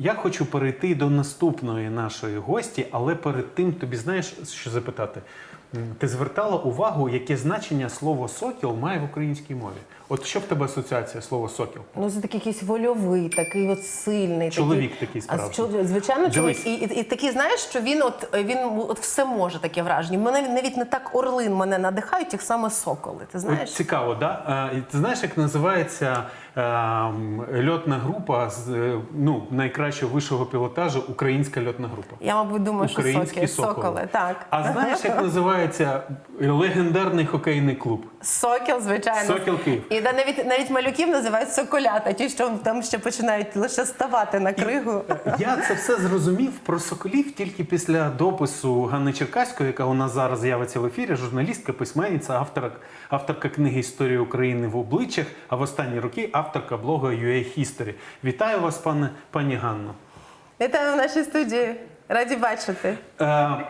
Я хочу перейти до наступної нашої гості, але перед тим тобі знаєш, що запитати? Ти звертала увагу, яке значення слово сокіл має в українській мові? От що в тебе асоціація слово сокіл? Ну, це такий якийсь вольовий, такий от сильний. Чоловік такий А, справді. чол- Звичайно, чоловік. І, і, і такий, знаєш, що він от він от все може таке враження. Мене навіть не так орлин мене надихають, як саме соколи. Ти знаєш? От цікаво, да? Е, і Ти знаєш, як називається е, льотна група з е, ну, найкращого вищого пілотажу українська льотна група? Я, мабуть, думаю, що Українські соколи. соколи. Так. А знаєш, як називається легендарний хокейний клуб? Сокіл, звичайно. Сокіл Київ. І да, навіть навіть малюків називають соколята, ті, що там ще починають лише ставати на кригу. Я це все зрозумів про соколів тільки після допису Ганни Черкаської, яка у нас зараз з'явиться в ефірі. Журналістка, письменниця, авторка, авторка книги Історія України в обличчях, а в останні роки авторка блогу UA History. Вітаю вас, пане пані Ганно. Вітаю в нашій студії. Раді бачити. Е,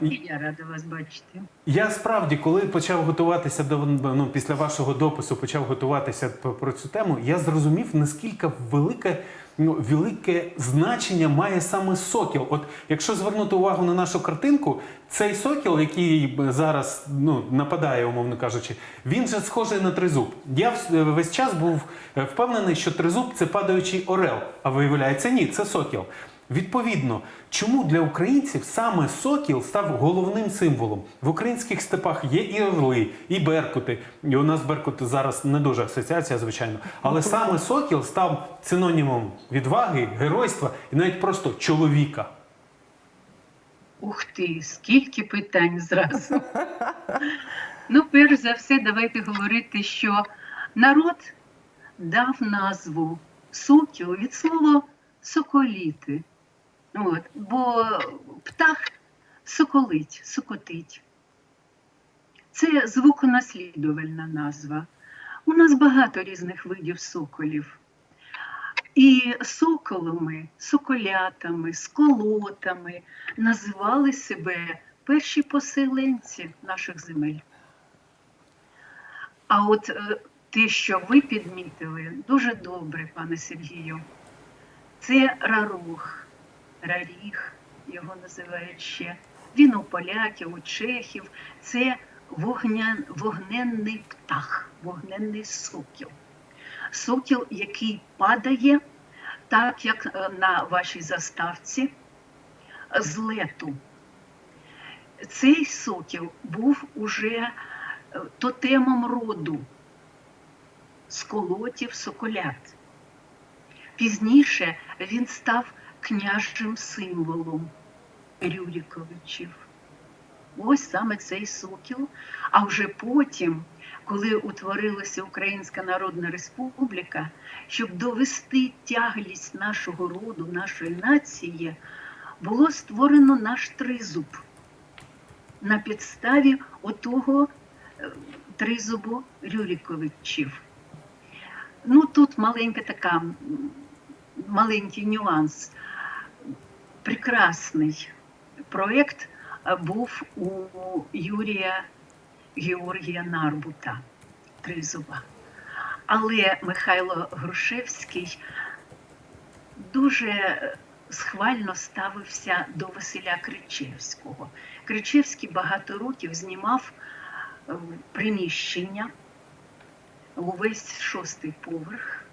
Я рада вас бачити. Я справді, коли почав готуватися до ну, після вашого допису, почав готуватися про цю тему, я зрозумів, наскільки велике, ну, велике значення має саме сокіл. От якщо звернути увагу на нашу картинку, цей сокіл, який зараз ну, нападає, умовно кажучи, він же схожий на тризуб. Я весь час був е, впевнений, що тризуб це падаючий орел, а виявляється, ні, це сокіл. Відповідно, чому для українців саме сокіл став головним символом? В українських степах є і орли, і беркути. І у нас беркути зараз не дуже асоціація, звичайно. Але саме сокіл став синонімом відваги, геройства і навіть просто чоловіка. Ух ти, скільки питань зразу. ну, перш за все, давайте говорити, що народ дав назву сокіл від слова соколіти. От, бо птах соколить, сокотить. Це звуконаслідувальна назва. У нас багато різних видів соколів. І соколами, соколятами, сколотами називали себе перші поселенці наших земель. А от е, те, що ви підмітили, дуже добре, пане Сергію, це рарох, раріг, його називають ще. Він у поляків, у чехів, це вогня, вогненний птах, вогненний сокіл сокіл, який падає, так як е, на вашій заставці, з лету. Цей сокіл був уже е, тотемом роду сколотів соколят. Пізніше він став княжим символом Рюриковичів. Ось саме цей сокіл. А вже потім, коли утворилася Українська Народна Республіка, щоб довести тяглість нашого роду, нашої нації, було створено наш тризуб на підставі отого е, тризубу Рюриковичів. Ну тут маленька така, маленький нюанс. Прекрасний проєкт був у Юрія Георгія Нарбута Тризуба. Але Михайло Грушевський дуже схвально ставився до Василя Кричевського. Кричевський багато років знімав е, приміщення увесь шостий поверх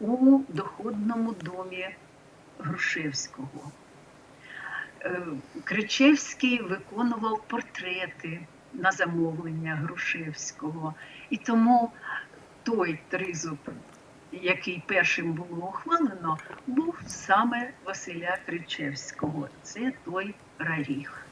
у доходному домі Грушевського. Е, Кричевський виконував портрети на замовлення Грушевського. І тому той тризуб, який першим було ухвалено, був саме Василя Кричевського. Це той раріг.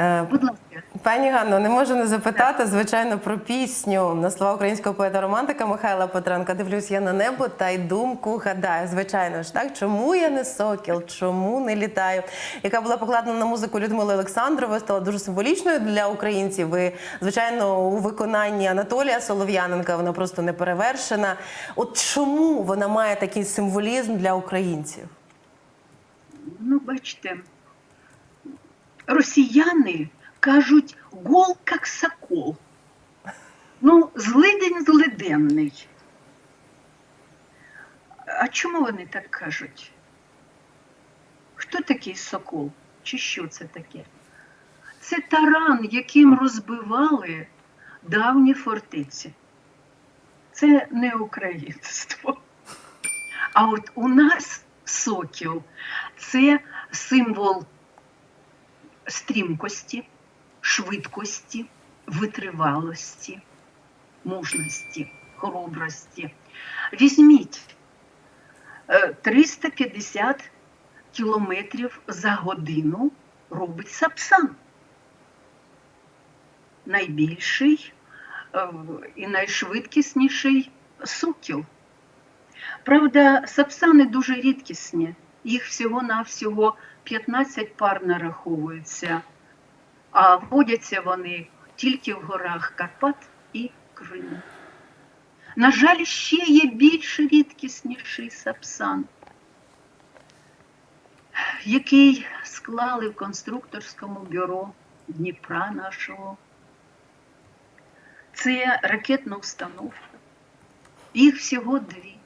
Е, Будь ласка. Пані Ганно, не можу не запитати, звичайно, про пісню на слова українського поета-романтика Михайла Петренка. Дивлюсь я на небо та й думку гадаю. Звичайно ж, так чому я не сокіл, чому не літаю? Яка була покладена на музику Людмили Олександрової, стала дуже символічною для українців. І, звичайно, у виконанні Анатолія Солов'яненка вона просто не перевершена. От чому вона має такий символізм для українців? Ну, бачите, росіяни кажуть гол як сокол. Ну, злидень злиденний. А чому вони так кажуть? Хто такий сокол? Чи що це таке? Це таран, яким розбивали давні фортеці. Це не українство. А от у нас сокіл це символ стрімкості, швидкості, витривалості, мужності, хоробрості. Візьміть е, 350 кілометрів за годину робить сапсан. Найбільший е, і найшвидкісніший сокіл. Правда, сапсани дуже рідкісні. Їх всього-навсього 15 пар нараховується, а водяться вони тільки в горах Карпат і Криму. На жаль, ще є більш рідкісніший сапсан, який склали в конструкторському бюро Дніпра нашого. Це ракетна установка. Їх всього дві.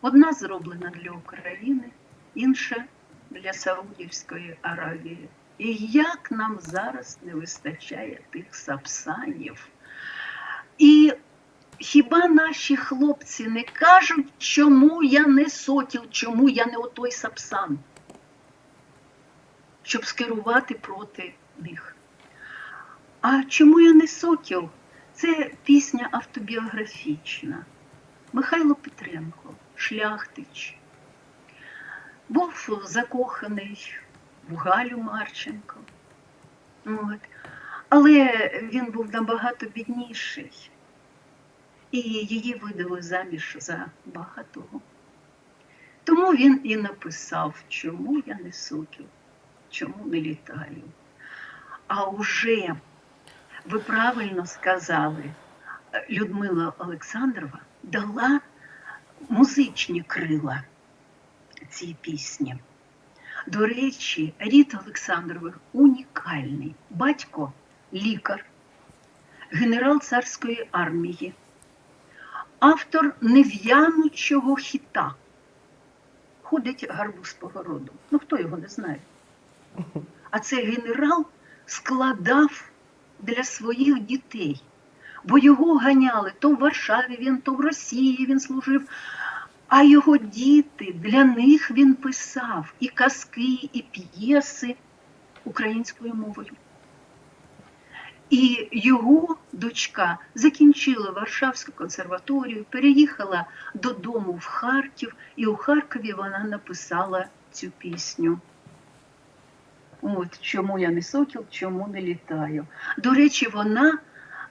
Одна зроблена для України, інша для Саудівської Аравії. І як нам зараз не вистачає тих сапсанів? І хіба наші хлопці не кажуть, чому я не сокіл, чому я не отой сапсан? Щоб скерувати проти них. А чому я не сокіл? Це пісня автобіографічна. Михайло Петренко, шляхтич, був закоханий в Галю Марченко. От. Але він був набагато бідніший. І її видали заміж за багатого. Тому він і написав, чому я не сокіл, чому не літаю. А уже ви правильно сказали, Людмила Олександрова дала музичні крила цій пісні. До речі, рід Олександрових унікальний. Батько лікар, генерал царської армії, автор нев'янучого хіта. Ходить гарбуз по городу. Ну хто його не знає? А цей генерал складав для своїх дітей, бо його ганяли то в Варшаві він, то в Росії він служив. А його діти, для них він писав і казки, і п'єси українською мовою. І його дочка закінчила Варшавську консерваторію, переїхала додому в Харків, і у Харкові вона написала цю пісню. От чому я не сокіл, чому не літаю. До речі, вона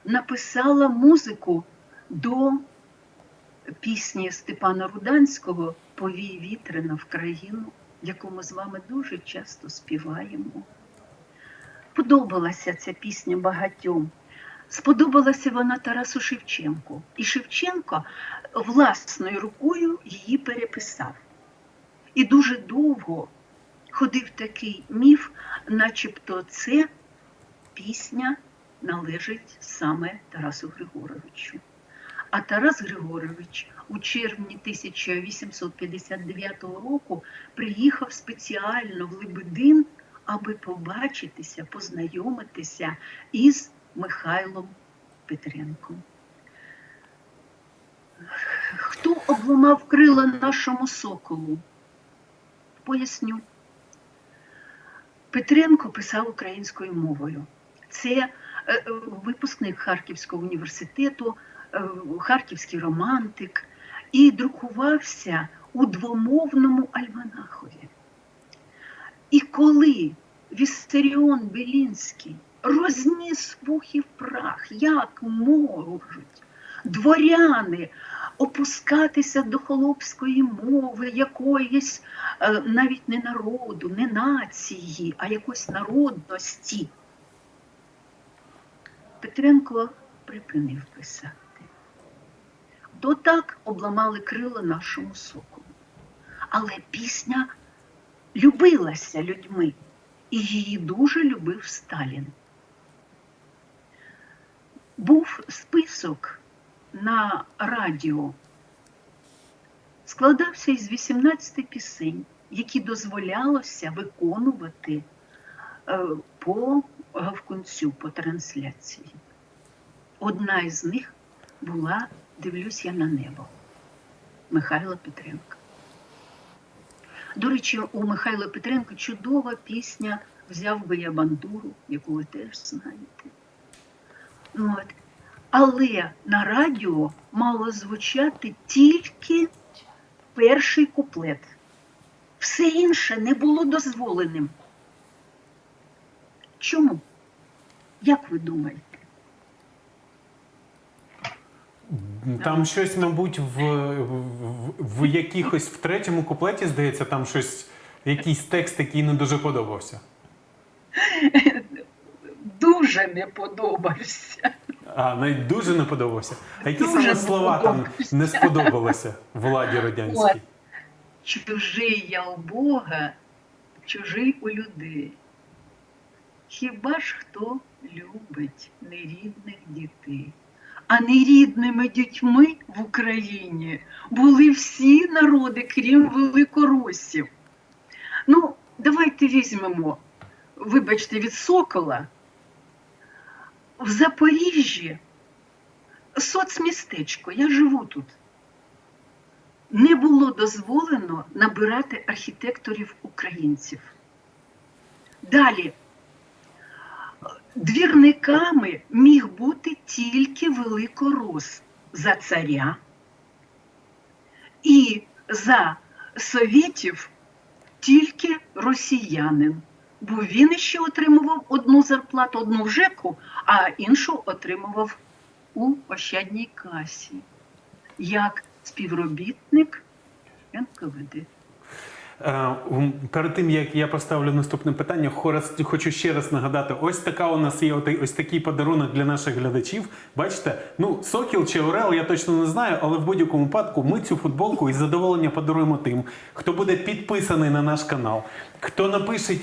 написала музику до пісні Степана Руданського Повій вітрина в країну, яку ми з вами дуже часто співаємо. Подобалася ця пісня багатьом. Сподобалася вона Тарасу Шевченку. І Шевченко власною рукою її переписав. І дуже довго ходив такий міф, начебто це пісня належить саме Тарасу Григоровичу. А Тарас Григорович у червні 1859 року приїхав спеціально в Лебедин, аби побачитися, познайомитися із Михайлом Петренком. Хто обламав крила нашому соколу? Поясню. Петренко писав українською мовою. Це е, е, випускник Харківського університету, харківський романтик і друкувався у двомовному альманахові. І коли Віссаріон Белінський розніс вух і в прах, як можуть дворяни опускатися до холопської мови, якоїсь е, навіть не народу, не нації, а якоїсь народності. Петренко припинив писати. То так обламали крила нашому соколу. Але пісня любилася людьми, і її дуже любив Сталін. Був список на радіо складався із 18 пісень, які дозволялося виконувати е, по гавкунцю, по трансляції. Одна із них була Дивлюсь я на небо Михайла Петренка. До речі, у Михайла Петренка чудова пісня Взяв би я бандуру, яку ви теж знаєте. От. Але на радіо мало звучати тільки перший куплет. Все інше не було дозволеним. Чому? Як ви думаєте? Там щось, мабуть, в, в, в якихось в третьому куплеті, здається, там щось, якийсь текст, який не дуже подобався. Дуже не подобався. А, навіть дуже не подобався. А які Дуже саме слова там не сподобалися владі радянській? Чужий я у Бога, чужий у людей. Хіба ж хто любить нерідних дітей? А нерідними дітьми в Україні були всі народи, крім великоросів. Ну, давайте візьмемо, вибачте, від Сокола. В Запоріжжі соцмістечко, я живу тут не було дозволено набирати архітекторів українців. Далі двірниками міг бути тільки великорос за царя і за совєтів тільки росіянин. Бо він ще отримував одну зарплату, одну в ЖЕКу, а іншу отримував у Ощадній касі як співробітник НКВД. Е, Перед тим як я поставлю наступне питання, хочу ще раз нагадати: ось така у нас є ось такий подарунок для наших глядачів. Бачите, ну сокіл чи орел, я точно не знаю, але в будь-якому випадку ми цю футболку із задоволення подаруємо тим, хто буде підписаний на наш канал, хто напише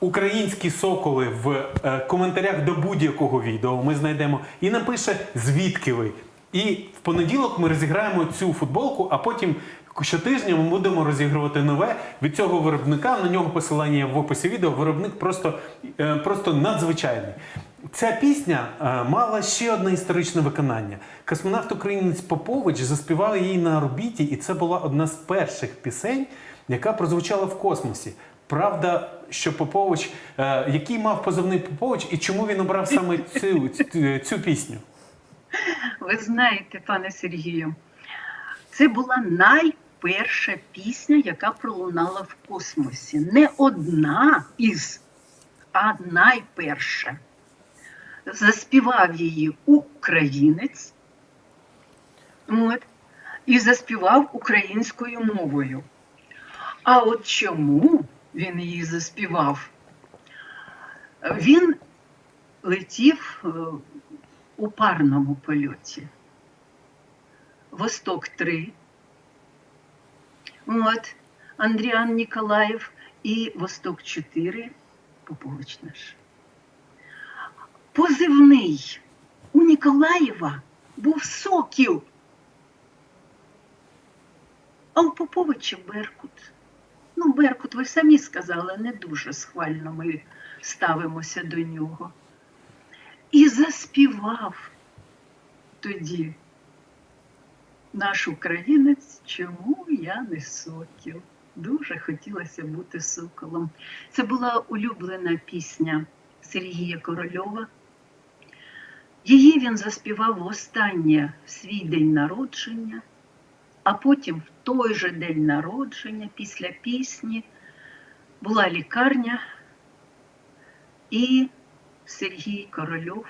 українські соколи в е, коментарях до будь-якого відео. Ми знайдемо і напише звідки ви. І в понеділок ми розіграємо цю футболку, а потім щотижня ми будемо розігрувати нове від цього виробника. На нього посилання в описі відео. Виробник просто, е, просто надзвичайний. Ця пісня е, мала ще одне історичне виконання. Космонавт українець Попович заспівав її на орбіті, і це була одна з перших пісень, яка прозвучала в космосі. Правда, що Попович, е, який мав позивний Попович, і чому він обрав саме цю, цю, пісню? Ви знаєте, пане Сергію, це була найперша пісня, яка пролунала в космосі. Не одна із, а найперша. Заспівав її українець от, і заспівав українською мовою. А от чому він її заспівав? Він летів е, у парному польоті. Восток 3. От, Андріан Ніколаєв і Восток 4. Попович наш. Позивний у Ніколаєва був Сокіл. А у Поповича Беркут. Ну, Беркут, ви самі сказали, не дуже схвально ми ставимося до нього. І заспівав тоді наш українець, чому я не сокіл. Дуже хотілося бути соколом. Це була улюблена пісня Сергія Корольова. Її він заспівав востаннє в свій день народження, а потім в той же день народження, після пісні, була лікарня, і Сергій Корольов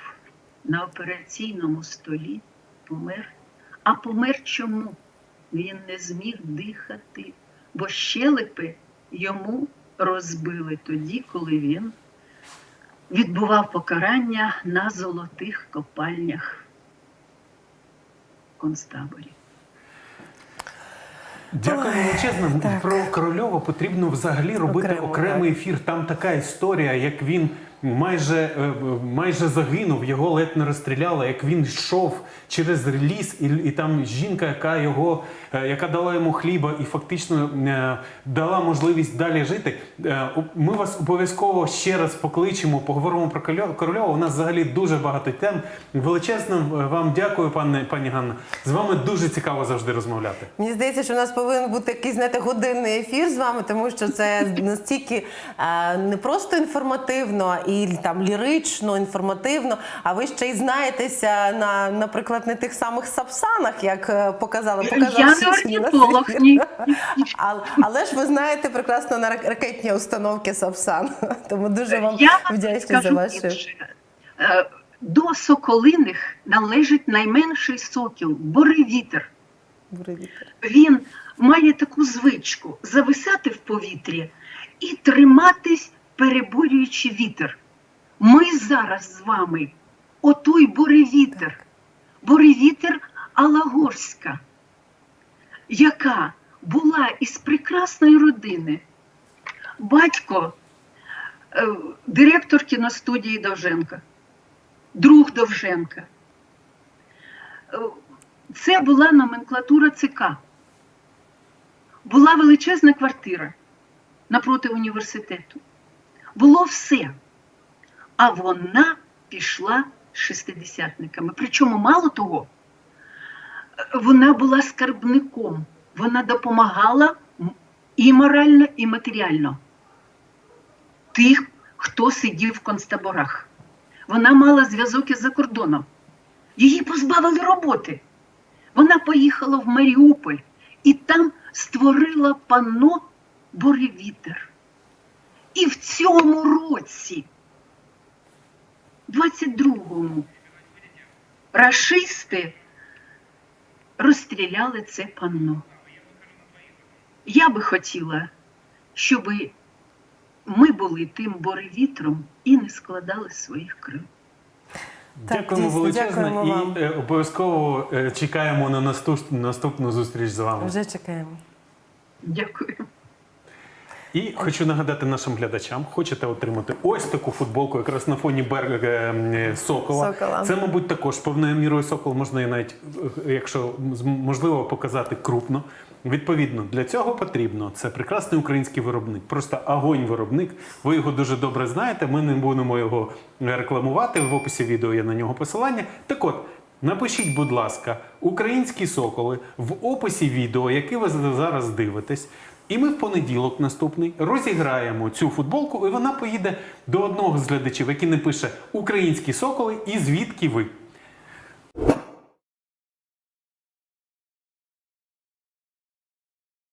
на операційному столі помер. А помер чому? Він не зміг дихати, бо щелепи йому розбили тоді, коли він відбував покарання на золотих копальнях концтаборі. Дякую величезно. Про Корольова потрібно взагалі робити окремий ефір. Там така історія, як він майже, е, майже загинув, його ледь не розстріляли, як він йшов через ліс, і, і там жінка, яка його, е, яка дала йому хліба і фактично е, дала можливість далі жити. Ми вас обов'язково ще раз покличемо, поговоримо про Корольова. У нас взагалі дуже багато тем. Величезно вам дякую, пане пані Ганна. З вами дуже цікаво завжди розмовляти. Мені здається, що у нас повинен бути якийсь знаєте, годинний ефір з вами, тому що це настільки не просто інформативно і там лірично, інформативно, а ви ще й знаєтеся на, наприклад, не тих самих сапсанах, як е, показали. Я не орнітолог, ні. А, але ж ви знаєте прекрасно на рак- ракетні установки Сапсан. Тому дуже вам вдячні за ваші. Е, До соколиних належить найменший сокіл буревітер. буревітер. Він має таку звичку зависати в повітрі і триматись, переборюючи вітер. Ми зараз з вами отой буревітер, буревітер Алагорська, яка була із прекрасної родини. Батько, е, директор кіностудії Довженка, друг Довженка. Е, Це була номенклатура ЦК. Була величезна квартира напроти університету. Було все. А вона пішла шестидесятниками. Причому, мало того, вона була скарбником. Вона допомагала і морально, і матеріально тих, хто сидів в концтаборах. Вона мала зв'язок із за кордоном. Її позбавили роботи. Вона поїхала в Маріуполь і там створила панно Боревітер. І в цьому році, 22-му, рашисти розстріляли це панно. Я би хотіла, щоб ми були тим боревітром і не складали своїх крил. Так, Дякуємо дійсно, величезно дякуємо і вам. е, обов'язково е, чекаємо на наступ- наступну зустріч з вами. Вже чекаємо. Дякую. І хочу нагадати нашим глядачам, хочете отримати ось таку футболку, якраз на фоні берега е, Сокола. Сокола. Це, мабуть, також повною мірою сокол можна і навіть, е, якщо можливо, показати крупно. Відповідно, для цього потрібно це прекрасний український виробник, просто огонь виробник. Ви його дуже добре знаєте. Ми не будемо його рекламувати. В описі відео є на нього посилання. Так от. Напишіть, будь ласка, українські соколи в описі відео, яке ви зараз дивитесь. І ми в понеділок наступний розіграємо цю футболку, і вона поїде до одного з глядачів, який напише Українські соколи і звідки ви.